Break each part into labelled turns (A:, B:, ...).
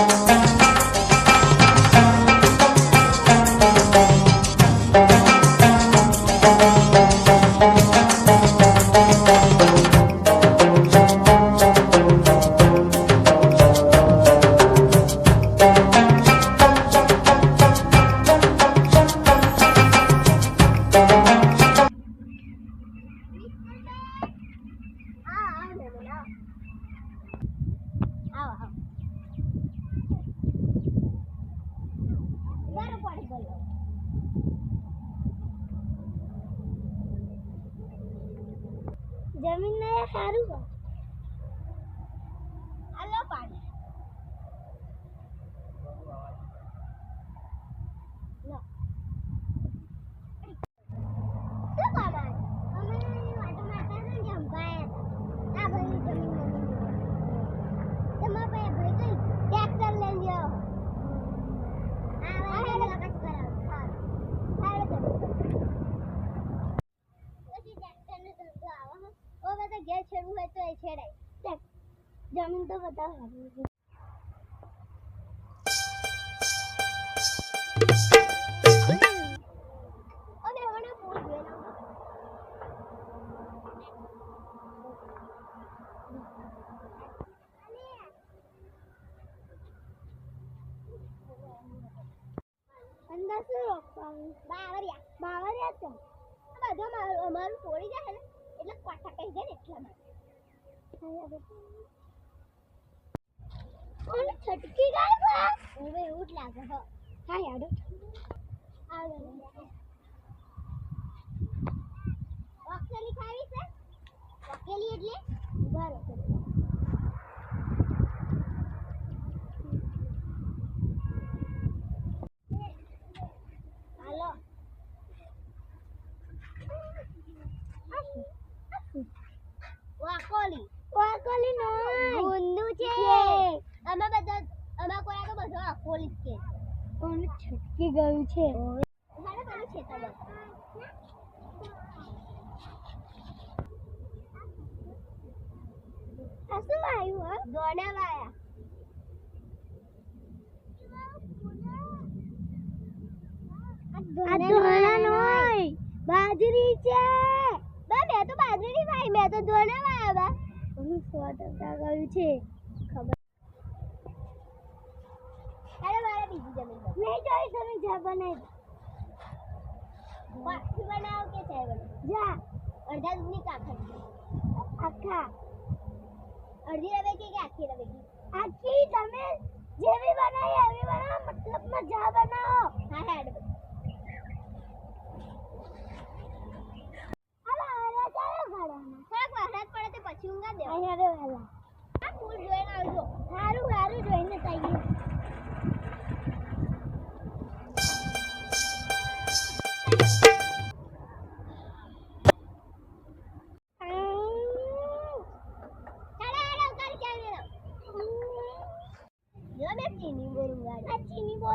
A: Thank you. જમીન ને સારું હોય તો એ છેડાય ટ્રેક- જમીન તો બતાવો સારું. અને મને બહુ જોયેલા અંદર શું રોકવાનું બાવરિયા બાવરિયા તો આ બધા મારું અમારું ફોડી જાય ને એટલે પાટા કહી જાય ને એટલા માટે ઓલી છટકી બા હવે એવું જ લાગે હો યાર આવે વાકેલી ખાવી છે વકેલી એટલે હાલો વાકોલી વાકોલી નો ગુંદુ છે અમે બધા અમે કોઈ તો બધો કોણ છટકી ગયું છે. શું આવ્યું બાજરી છે. બા મેં તો બાજરી ભાઈ મેં તો ધોળા વાયા બા. હું સો ટકા ગયું છે. બીજી જમીન પર નહીં જોઈ તમે જા બનાવી વાટકી બનાવો કે ચાય બનાવો જા અડધા દૂધની કાકર આખા અડધી રવે કે આખી રવે આખી તમે જેવી બનાવી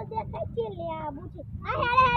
A: ચીની છે લે આ બુજી આ આ